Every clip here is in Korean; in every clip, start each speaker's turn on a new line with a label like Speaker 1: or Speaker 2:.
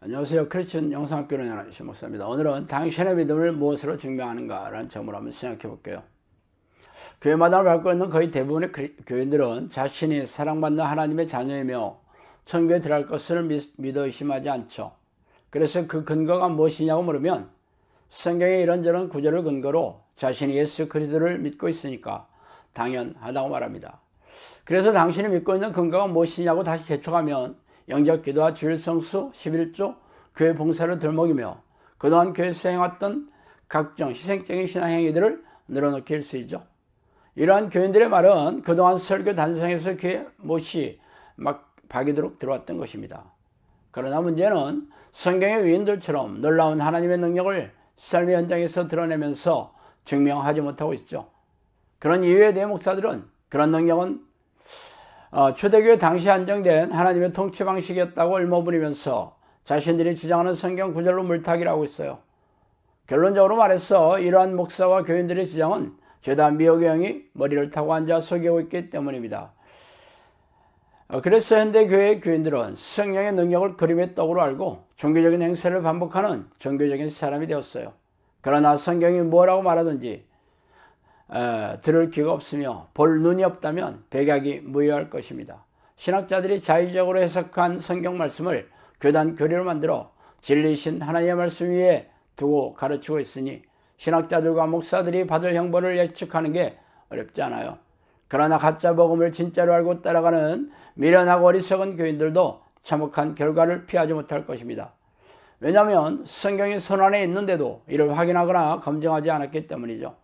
Speaker 1: 안녕하세요. 크리스천 영상학교로 연하신 목사입니다. 오늘은 당신의 믿음을 무엇으로 증명하는가 라는 점을 한번 생각해 볼게요. 교회마다 밟고 있는 거의 대부분의 교인들은 자신이 사랑받는 하나님의 자녀이며 천국에 들어갈 것을 믿어 의심하지 않죠. 그래서 그 근거가 무엇이냐고 물으면 성경의 이런저런 구절을 근거로 자신이 예수 그리스도를 믿고 있으니까 당연하다고 말합니다. 그래서 당신이 믿고 있는 근거가 무엇이냐고 다시 재촉하면 영적 기도와 주일 성수, 11조, 교회 봉사를 들먹이며 그동안 교회에서 행했던 각종 희생적인 신앙 행위들을 늘어놓게 일수이죠. 이러한 교인들의 말은 그동안 설교 단상에서 교회 못이 막 박이도록 들어왔던 것입니다. 그러나 문제는 성경의 위인들처럼 놀라운 하나님의 능력을 삶의 현장에서 드러내면서 증명하지 못하고 있죠. 그런 이유에 대해 목사들은 그런 능력은 어, 초대교회 당시 안정된 하나님의 통치 방식이었다고 얼머무리면서 자신들이 주장하는 성경 구절로 물타기를 고 있어요. 결론적으로 말해서 이러한 목사와 교인들의 주장은 죄다 미혹의 영이 머리를 타고 앉아 속이고 있기 때문입니다. 어, 그래서 현대교회 교인들은 성령의 능력을 그림의 떡으로 알고 종교적인 행세를 반복하는 종교적인 사람이 되었어요. 그러나 성경이 뭐라고 말하든지 에, 들을 귀가 없으며 볼 눈이 없다면 백약이 무효할 것입니다. 신학자들이 자의적으로 해석한 성경 말씀을 교단 교리로 만들어 진리신 하나님의 말씀 위에 두고 가르치고 있으니 신학자들과 목사들이 받을 형벌을 예측하는 게 어렵지 않아요. 그러나 가짜 복음을 진짜로 알고 따라가는 미련하고 어리석은 교인들도 참혹한 결과를 피하지 못할 것입니다. 왜냐하면 성경이 선안에 있는데도 이를 확인하거나 검증하지 않았기 때문이죠.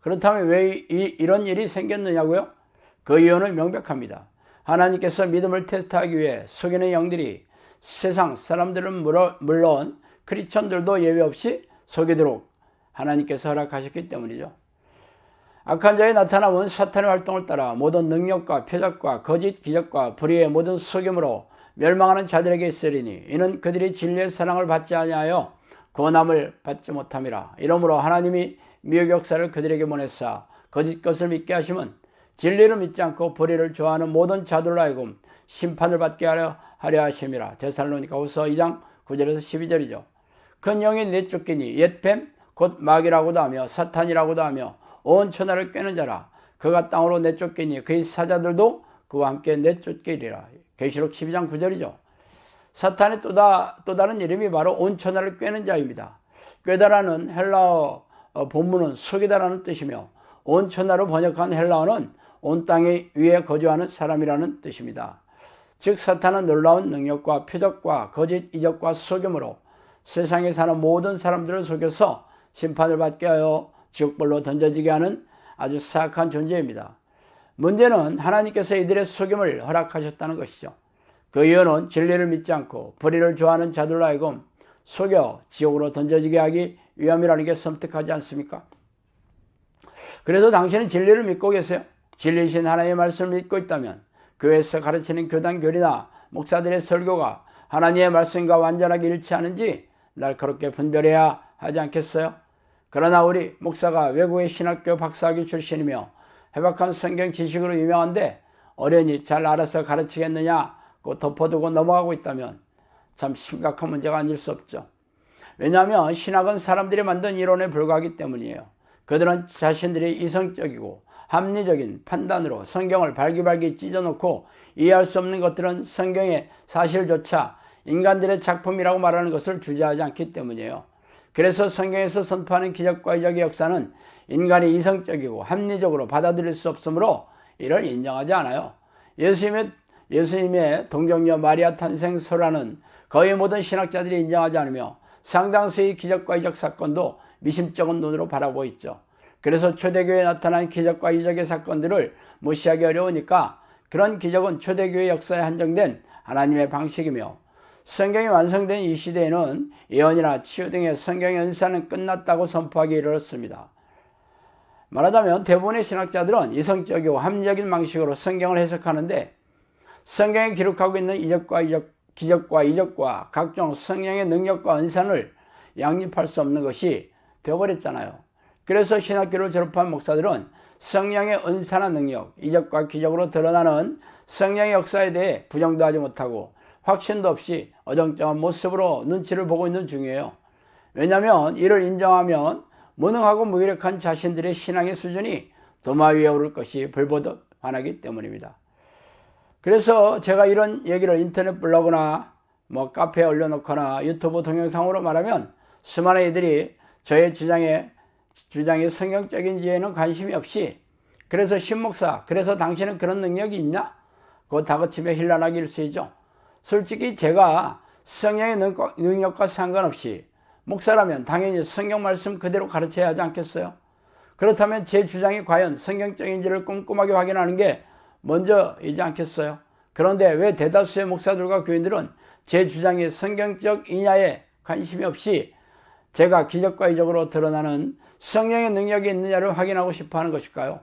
Speaker 1: 그렇다면 왜 이, 이런 일이 생겼느냐고요? 그 이유는 명백합니다. 하나님께서 믿음을 테스트하기 위해 속이는 영들이 세상 사람들은 물론 크리스천들도 예외 없이 속이도록 하나님께서 허락하셨기 때문이죠. 악한 자의 나타남은 사탄의 활동을 따라 모든 능력과 표적과 거짓 기적과 불의의 모든 속임으로 멸망하는 자들에게 있으리니 이는 그들이 진리의 사랑을 받지 아니하여 권함을 받지 못함이라. 이러므로 하나님이 미혹 역사를 그들에게 보냈사 거짓 것을 믿게 하시면 진리를 믿지 않고 불의를 좋아하는 모든 자들로 하여금 심판을 받게 하려, 하려 하심이라. 데살로니가 후서 2장 9절에서 12절이죠. 큰 영이 내쫓기니 옛뱀 곧 마귀라고도 하며 사탄이라고도 하며 온 천하를 꿰는 자라. 그가 땅으로 내쫓기니 그의 사자들도 그와 함께 내쫓기리라. 계시록 12장 9절이죠. 사탄의 또, 다, 또 다른 이름이 바로 온 천하를 꿰는 자입니다. 꿰다라는 헬라어 어, 본문은 속이다라는 뜻이며 온 천하로 번역한 헬라어는 온 땅에 위에 거주하는 사람이라는 뜻입니다. 즉 사탄은 놀라운 능력과 표적과 거짓 이적과 속임으로 세상에 사는 모든 사람들을 속여서 심판을 받게 하여 지옥벌로 던져지게 하는 아주 사악한 존재입니다. 문제는 하나님께서 이들의 속임을 허락하셨다는 것이죠. 그 이유는 진리를 믿지 않고 불의를 좋아하는 자들로 하여금 속여 지옥으로 던져지게 하기 위함이라는 게 섬뜩하지 않습니까? 그래서 당신은 진리를 믿고 계세요. 진리신 하나님의 말씀을 믿고 있다면 교회에서 가르치는 교단 교리나 목사들의 설교가 하나님의 말씀과 완전하게 일치하는지 날카롭게 분별해야 하지 않겠어요? 그러나 우리 목사가 외국의 신학교 박사학위 출신이며 해박한 성경 지식으로 유명한데 어련히 잘 알아서 가르치겠느냐고 덮어두고 넘어가고 있다면 참 심각한 문제가 아닐 수 없죠. 왜냐하면 신학은 사람들이 만든 이론에 불과하기 때문이에요. 그들은 자신들이 이성적이고 합리적인 판단으로 성경을 발기발기 찢어놓고 이해할 수 없는 것들은 성경의 사실조차 인간들의 작품이라고 말하는 것을 주저하지 않기 때문이에요. 그래서 성경에서 선포하는 기적과 이적의 역사는 인간이 이성적이고 합리적으로 받아들일 수 없으므로 이를 인정하지 않아요. 예수님의, 예수님의 동정녀 마리아 탄생 소라는 거의 모든 신학자들이 인정하지 않으며 상당수의 기적과 이적 사건도 미심쩍은 눈으로 바라보고 있죠. 그래서 초대교회에 나타난 기적과 이적의 사건들을 무시하기 어려우니까 그런 기적은 초대교회 역사에 한정된 하나님의 방식이며 성경이 완성된 이 시대에는 예언이나 치유 등의 성경의 은사는 끝났다고 선포하기 이르렀습니다. 말하자면 대부분의 신학자들은 이성적이고 합리적인 방식으로 성경을 해석하는데 성경에 기록하고 있는 이적과 이적, 기적과 이적과 각종 성령의 능력과 은산을 양립할 수 없는 것이 되어버렸잖아요. 그래서 신학교를 졸업한 목사들은 성령의 은사나 능력, 이적과 기적으로 드러나는 성령의 역사에 대해 부정도 하지 못하고 확신도 없이 어정쩡한 모습으로 눈치를 보고 있는 중이에요. 왜냐하면 이를 인정하면 무능하고 무기력한 자신들의 신앙의 수준이 도마 위에 오를 것이 불보듯 환하기 때문입니다. 그래서 제가 이런 얘기를 인터넷 블로그나 뭐 카페에 올려놓거나 유튜브 동영상으로 말하면 수많은 이들이 저의 주장에 주장이 성경적인지에는 관심이 없이 그래서 신목사 그래서 당신은 그런 능력이 있냐? 그거 다그치며 힐난하기 일쑤이죠. 솔직히 제가 성령의 능력과 상관없이 목사라면 당연히 성경 말씀 그대로 가르쳐야 하지 않겠어요? 그렇다면 제 주장이 과연 성경적인지를 꼼꼼하게 확인하는 게 먼저이지 않겠어요? 그런데 왜 대다수의 목사들과 교인들은 제 주장이 성경적 이냐에 관심이 없이 제가 기적과 이적으로 드러나는 성령의 능력이 있느냐를 확인하고 싶어 하는 것일까요?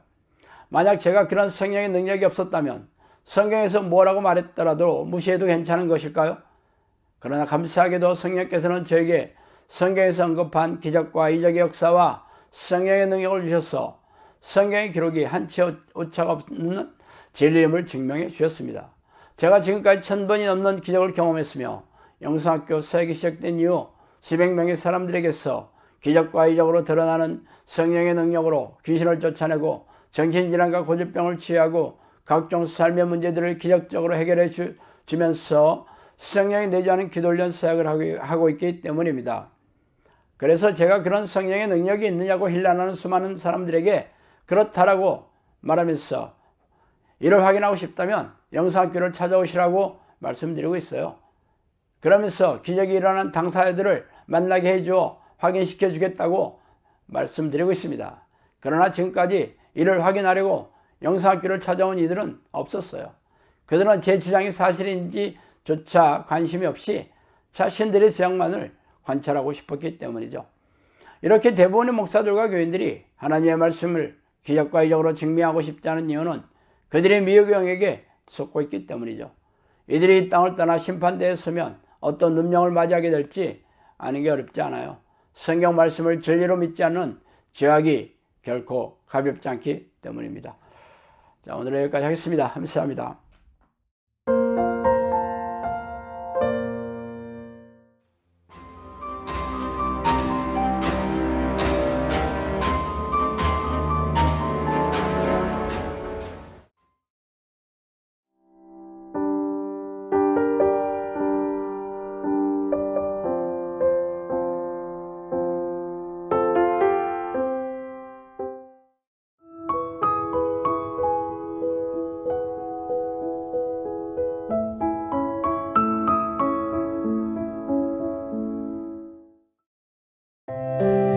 Speaker 1: 만약 제가 그런 성령의 능력이 없었다면 성경에서 뭐라고 말했더라도 무시해도 괜찮은 것일까요? 그러나 감사하게도 성령께서는 저에게 성경에서 언급한 기적과 이적의 역사와 성령의 능력을 주셔서 성경의 기록이 한치 오차가 없는 진리임을 증명해 주셨습니다. 제가 지금까지 천 번이 넘는 기적을 경험했으며 영성학교 사역이 시작된 이후 수백 명의 사람들에게서 기적과 이적으로 드러나는 성령의 능력으로 귀신을 쫓아내고 정신질환과 고질병을 치유하고 각종 삶의 문제들을 기적적으로 해결해 주, 면서 성령이 내주하는 기도련 사역을 하고 있기 때문입니다. 그래서 제가 그런 성령의 능력이 있느냐고 힐난하는 수많은 사람들에게 그렇다라고 말하면서 이를 확인하고 싶다면 영상학교를 찾아오시라고 말씀드리고 있어요. 그러면서 기적이 일어난 당사자들을 만나게 해주어 확인시켜 주겠다고 말씀드리고 있습니다. 그러나 지금까지 이를 확인하려고 영상학교를 찾아온 이들은 없었어요. 그들은 제 주장이 사실인지조차 관심이 없이 자신들의 주장만을 관찰하고 싶었기 때문이죠. 이렇게 대부분의 목사들과 교인들이 하나님의 말씀을 기적과 이적으로 증명하고 싶지 않은 이유는 그들의 미혹영에게 속고 있기 때문이죠. 이들이 이 땅을 떠나 심판대에 서면 어떤 운명을 맞이하게 될지 아는 게 어렵지 않아요. 성경 말씀을 진리로 믿지 않는 죄악이 결코 가볍지 않기 때문입니다. 자, 오늘 여기까지 하겠습니다. 감사합니다. Amen.